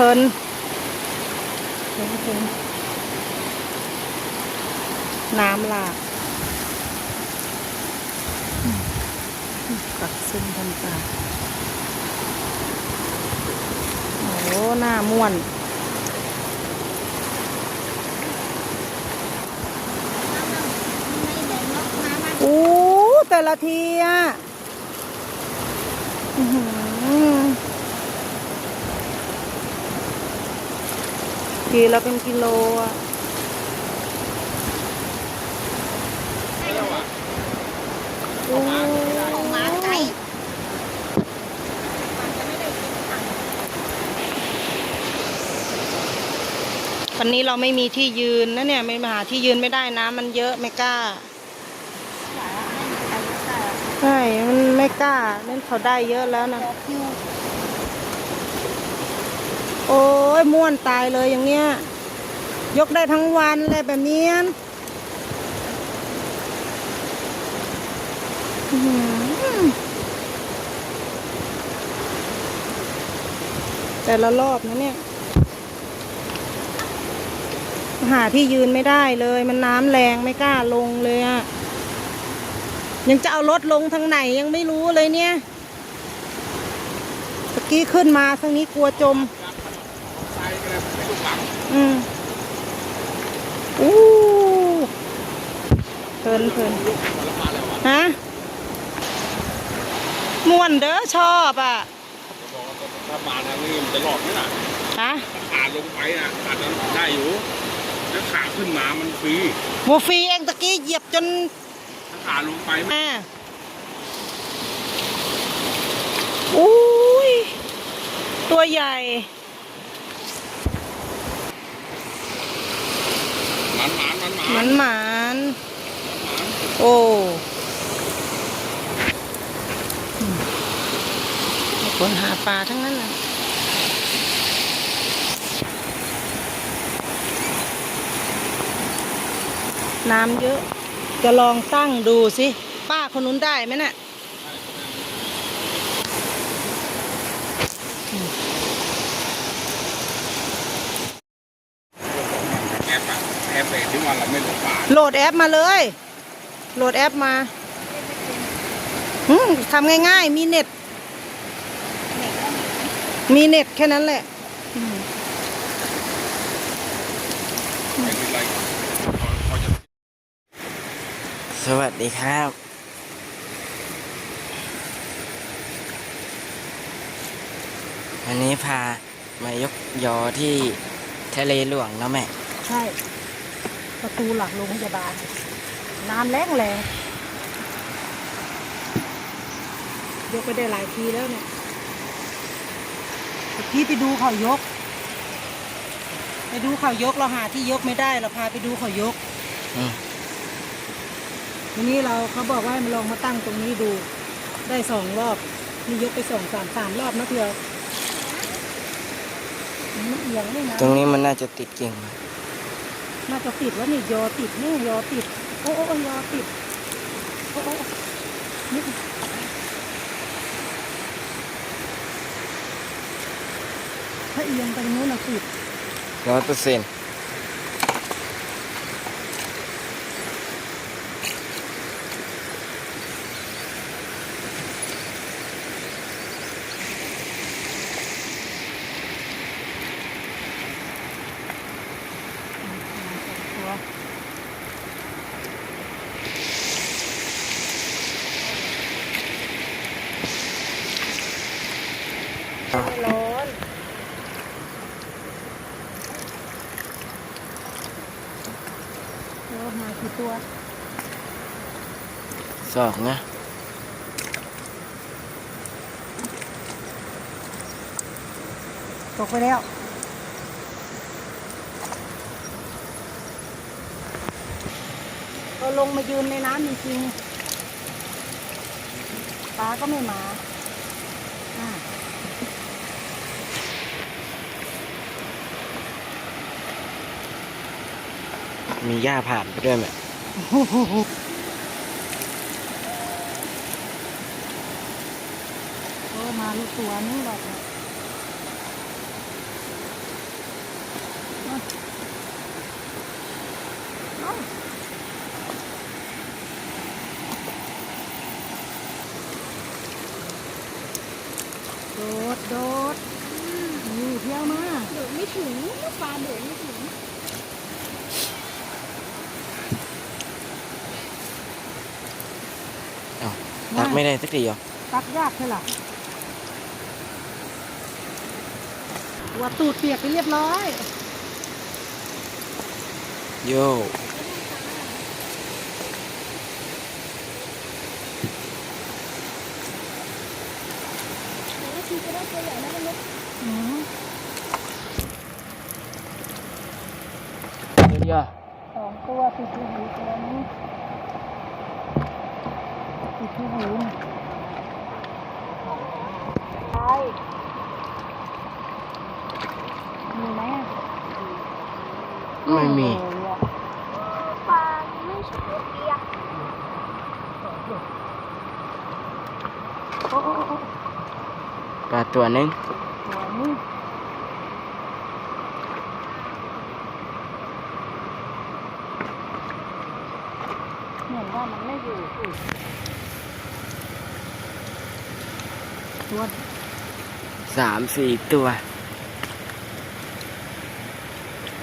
เพลินน้ำหลากปักซึ่งทำตาโอ้หน้าม่วนอู้แต่ละทีอะอื้อหือ ทีละเป็นกิโลอะโอ้มาไกลวันนี้เราไม่มีที่ยืนนะเนี่ยไม่มาหาที่ยืนไม่ได้น้ำมันเยอะไม่กล้าใช่มันไม่กล้าเล่นเขาได้เยอะแล้วนะคิว โอ้ยม่วนตายเลยอย่างเงี้ย ยกได้ทั้งวันเลยแบบนี้แต่ละรอบนะเนี่ย หาที่ยืนไม่ได้เลย มันน้ำแรงไม่กล้าลงเลยอะยังจะเอารถลงทางไหนยังไม่รู้เลยเนี่ยตะกี้ขึ้นมาทางนี้กลัวจม อืมอู้เพลินเพลินฮะม่วนเด้อชอบอะถ้ามาทางนี้มันจะหลอดไหมล่ะฮะถ้าขาลงไปอะอาจจะได้อยู่ถ้าขาขึ้นมามันฟรีบูฟรีเองตะกี้เหยียบจนถ้าขาลงไปไม่อ่าอุ้ยตัวใหญ่ มานหมานหมานหมานมันหมานโอ้คนหาปลาทั้งนั้นนะน้ำเยอะ จะลองตั้งดูสิ ป้าคนนู้นได้ไหมน่ะอบอะแอบไปที่วันเราไม่หลงป่า โหล ดแอปมาเลย โหลดแอปมาอืมทำง่ายๆ มีเน็ต มีเน็ตแค่นั้นแหละอืมไม่เป็นไรเขาจะสวัสดีครับ วันนี้พามายกยอที่ทะเลหลวงเนาะแม่ ใช่ ประตูหลักโรงพยาบาล น้ำแรงแรงยกไปได้หลายทีแล้วเนี่ยเมื่อกี้ไปดูเขายก ไปดูเขายกเราหาที่ยกไม่ได้เราพาไปดูเขายกอืมทีนี้เราเขาบอกว่าให้มาลองมาตั้งตรงนี้ดูได้สองรอบนี่ยกไปสองสามสามรอบนะเพื่อมันเอียงด้วยนะตรงนี้มันน่าจะติดกิ่ง น่าจะติดว่านี่ยอติดนี่ยอติดโอ้โอ้โอ้ยอติด โอ้โอ้นี่ถ้าเอียงไปโนู้นนะติดร้อยเปอร์เซ็นต์ ตัวร้อนโอ้ มากี่ตัวสองนะตกไปแล้วก็ลงมายืนในน้ำจริงๆปลาก็ไม่มา มีหญ้าผ่านไปด้วยเนี่ยโอ้มาลูกสวนดอกบนี่โดดโดดอยู่เที่ยวมาก เดินไม่ถึงฟ้าเดินไม่ถึง ตักไม่ได้สักทีเหรอตักยากใช่หรอตัวตูดเปียกไปเรียบร้อย โยแล้วทีจะได้ตัวใหญ่แล้วมันเล็กอืมเดี๋ยวสองตัวติดที่หูตัวนี้ ติดที่หูนี่ใช่มีไหมอะไม่มีเลยอะปลาไม่ใช่เปียกโอ้โอ้โอ้ปลาตัวหนึงตัวนี้เหมือนว่ามันไม่อยู่อุ๊ย ตัวสามสี่ตัว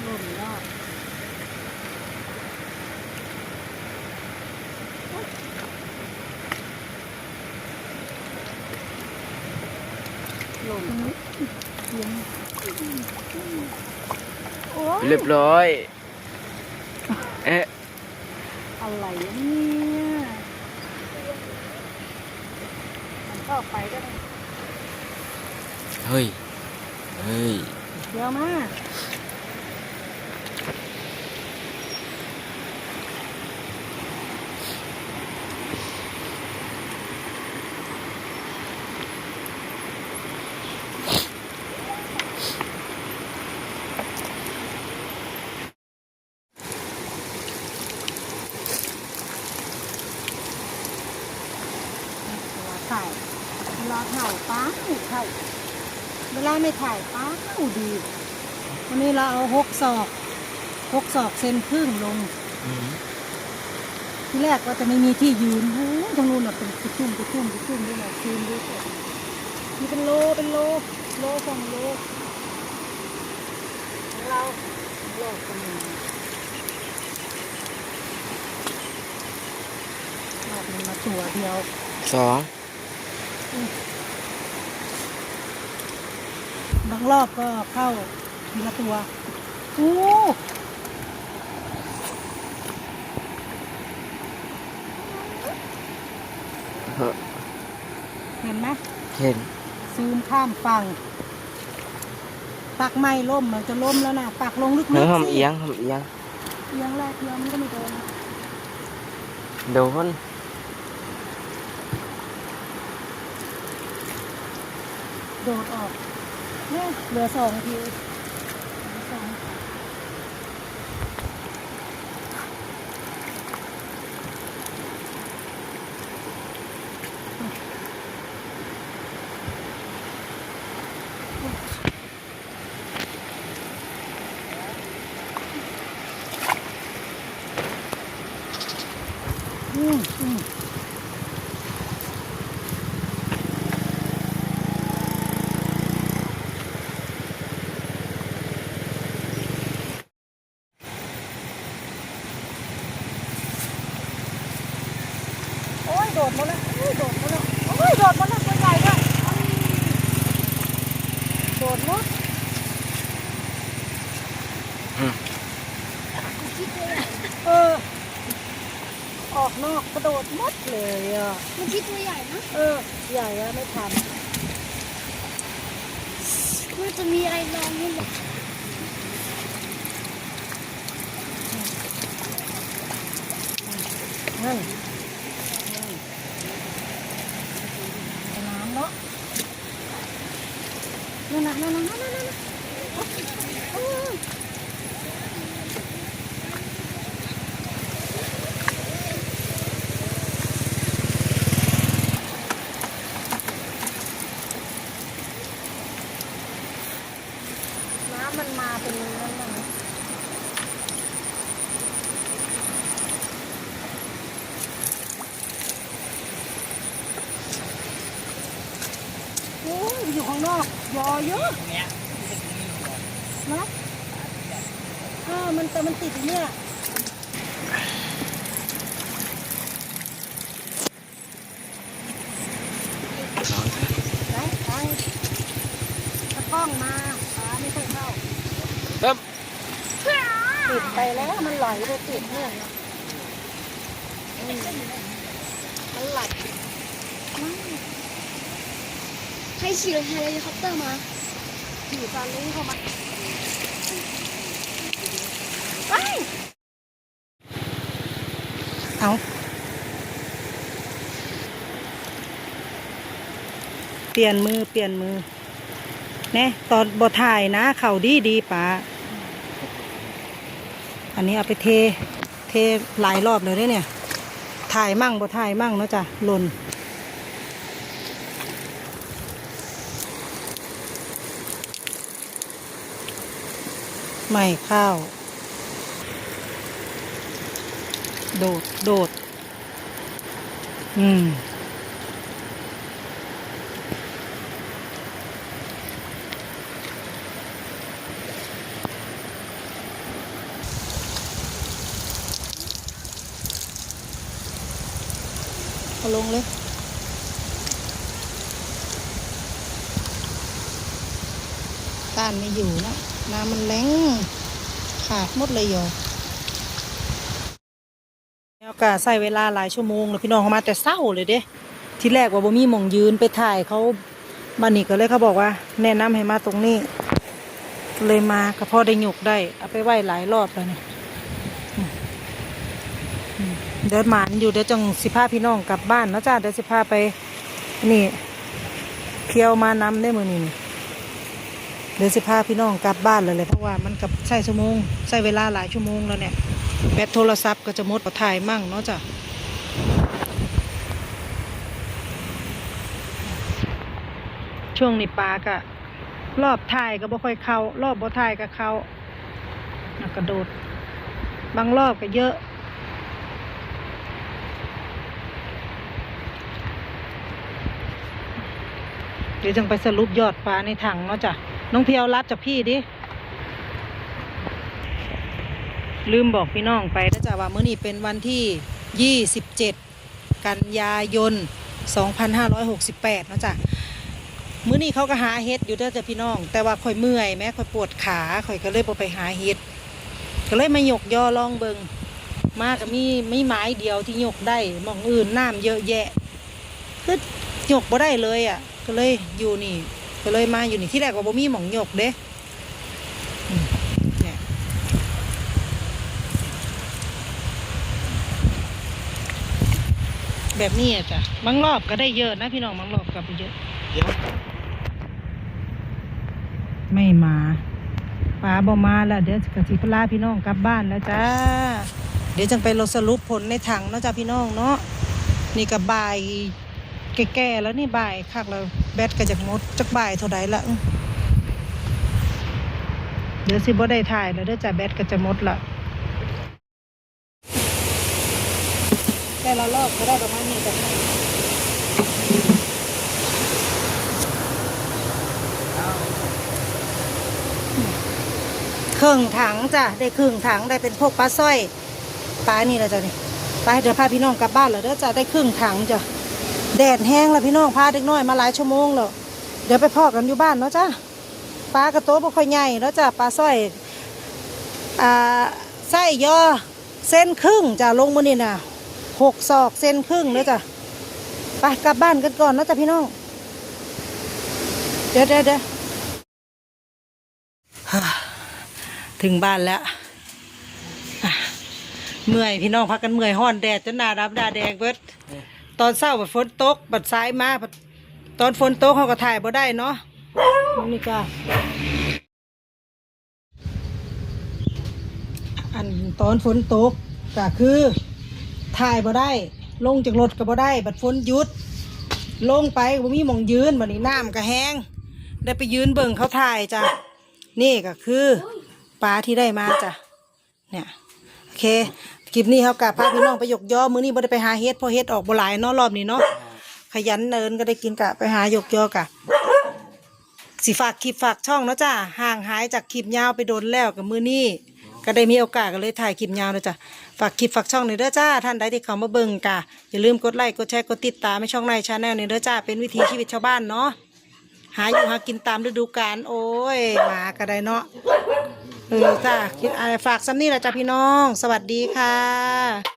หล่นแล้วหล่นเสียงโอ้ยเรียบร้อย เอ๊ะ อะไรเนี่ยมันเข้าไปก็ได้ เฮ้ย เฮ้ยเดี๋ยวมาตัวถ่ายเข่าป้าถ่า เวลาไม่ถ่ายป้าดีวันนี้เราเอาหกศอกหกศอกเซนครึ่งลง ที่แรกว่าจะไม่มีที่ยืนโอ้ยตรงนู้นน่ะเป็นกุชุ่มกุชุ่มกุชุ่มด้วยนะคืนด้วยมีเป็นโลเป็นโลโลสองโลของเราโลคนหนึ่งรอบนี้มาตัวเดียวสองางรอบก็เข้าทีละตัวโอ้เฮ้อเห็นไหมเห็นซูมข้ามฝั่ง ปักไม่ล่มมันจะล่มแล้วนะปักลงลึกๆเฮ้ยสิหอมเอียงหอมเอียงเอียงแรกเอียงมันก็ไม่โดนโดนโดดออก เนี่ยเหลือสองทีสองอืมอืม โอ้ยโดดหมดแล้วโอ้ยโดดหมดแล้วโอ้ยโดดหมดแล้วตัวใหญ่ด้วยโดดหมดคิดตัวใหญ่เออ ออกนอกกระโดดหมดเลยอะ มันคิดตัวใหญ่นะ เออ ใหญ่อะไม่ทันมันจะมีอะไรลองนี่แหละเฮ้ยไปน้ำเนาะ นั่นน่ะนั่นน่ะนั่นน่ะนั่นน่ะโอ้ยน้ำมันมาเป็นนั่นน่ะ โอ้ย อยู่ข้าง นอกยอเยอะนะเออมันแต่มันติดอยู่เนี่ยไปไปตะกล้องมาขาไม่ค่อยเข้าปึ๊บติดไปแล้วมันไหลไปติดเนี่ยอืมมันไหล ใครขี่รถเฮลิคอปเตอร์มาขี่ซาเล้งเข้ามาเอาเปลี่ยนมือเปลี่ยนมือแน่ตอนบทถ่ายนะ เข่าดีดีป๋าอันนี้เอาไปเท เทหลายรอบเลยเด้อเนี่ย ถ่ายมั่งบ่ถ่ายมั่งเนาะจ้ะหล่น ไม่ข้าว โดด โดด อืม เอาลงเลยต้านไม่อยู่นะ น้ำมันแรงขาดหมดเลยโยแล้วก็ใส่เวลาหลายชั่วโมงเลยพี่น้องเขามาแต่เศร้าเลยเด้ที่แรกว่าบ่มีหมองยืนไปถ่ายเขาบันนี่ก็เลยเขาบอกว่า แนะนำให้มาตรงนี้ เลยมาก็พอได้หยกได้ เอาไปไหว้หลายรอบแล้วเนี่ยอืมอืมเดินหมานอยู่เดี๋ยวจังสิพาพี่น้องกลับบ้านนะจ้าเดี๋ยวสิพาไปนี่เคี่ยวมานำได้มือนี่ เดี๋ยวสิพาพี่น้องกลับบ้านเลยเลยเพราะว่ามันกับใช้ชั่วโมงใช้เวลาหลายชั่วโมงแล้วเนี่ยแบตโทรศัพท์ก็จะหมดก็ถ่ายมั่งเนาะจ้ะช่วงนี้ปลากะรอบถ่ายก็บ่ค่อยเข้ารอบบ่ถ่ายก็เข้านักกระโดด บางรอบก็เยอะเดี๋ยวจังไปสรุปยอดปลาในถังเนาะจ้ะ น้องเพียวรับจากพี่ดิ ลืมบอกพี่น้องไปนะจ๊ะว่ามื้อนี้เป็นวันที่ 27 กันยายน 2568นะจ๊ะมื้อนี้เขาก็หาเฮ็ดอยู่เด้อจ้ะพี่น้อง แต่ว่าค่อยเมื่อยแม้ค่อยปวดขาค่อยก็เลยบ่ไปหาเฮ็ดก็เลยมาหยกย่อลองเบิงมาก็มีไม่ไม้เดียวที่หยกได้มองอื่นน้ำเยอะแยะคือหยกบ่ได้เลยอะ ก็เลยอยู่นี่ ก็เลยมาอยู่นี่ที่แรกว่าบ่มีหมองหยกเด้อืมเนี่ยแบบนี้อะจ้ะบางรอบก็ได้เยอะนะพี่น้องบางรอบก็ไปเยอะ ไม่มาป้าบอมาแล้วเดี๋ยวกสิพลาพี่น้องกลับบ้านแล้วจ้า เดี๋ยวจังไปเราสรุปผลในถังเนาะจ้าพี่น้องเนาะนี่ก็บ่ายแก่ๆแล้วนี่บ่ายคักแล้ว แบตก็จะหมดจักบ่ายเท่าใดละเดี๋ยวสิบ่ได้ถ่ายแล้วเด้อจ้าแบตก็จะหมดละแต่ละรอบก็ได้ประมาณนี้จ้ะครึ่งถังจ้ะได้ครึ่งถังได้เป็นพวกปลาสร้อยปลานี่แหละจ้ะนี่ไปเดี๋ยวพาพี่น้องกลับบ้านแล้วเด้อจ้ะได้ครึ่งถังจ้ะ แดดแห้งแล้วพี่น้องพาเด็กน้อยมาหลายชั่วโมงแล้วเดี๋ยวไปพอกันอยู่บ้านเนาะจ้าปลากระโตบ่ค่อยใหญ่แล้วจ้าปลาสร้อยอ่าไส้ยอเส้นครึ่งจ้าลงมานี่นะหกศอกเส้นครึ่งเด้อจ้าไปกลับบ้านกันก่อนเนาะจ้าพี่น้องเดี๋ยวเดี๋ยวเดี๋ยวถึงบ้านแล้วเมื่อยพี่น้องพักกันเมื่อยห้อนแดดจนหน้าดำหน้าแดงเบิด ตอนเศร้าบัดฝนตกบัดซ้ายมาบัดตอนฝนตกเขาก็ถ่ายบ่ได้เนาะนี่ก็อันตอนฝนตกก็คือถ่ายบ่ได้ ลงจากรถก็บ่ได้ บัดฝนหยุด ลงไปบ่มีหมองยืนบัดนี้น้ำก็แห้งได้ไปยืนเบิ่งเขาถ่ายจ้ะนี่ก็คือปลาที่ได้มาจ้ะเนี่ยโอเค คลิปนี้เขากับพาพี่น้องไปยกยอมื้อนี้บ่ได้ไปหาเฮ็ดเพราะเฮ็ดออกบ่หลายเนาะรอบนี้เนาะขยันเนินก็ได้กินกะไปหายกยอกะสิฝากคลิปฝากช่องเนาะจ้าห่างหายจากคลิปยาวไปโดนแล้วกับมือนี้ก็ได้มีโอกาสก็เลยถ่ายคลิปยาวเนาะจ้ะฝากคลิปฝากช่องหน่อยเด้อจ้าท่านใดที่เขามาเบิ่งกะอย่าลืมกดไลค์กดแชร์กดติดตามให้ช่องในชาแนลนี่เด้อจ้าเป็นวิถีชีวิตชาวบ้านเนาะหาอยู่หากินตามฤดูกาลโอ้ยมาก็ได้เนาะ เออจ้าคิดอะไรฝากซ้ำนี่แหละจ้าพี่น้อง สวัสดีค่ะ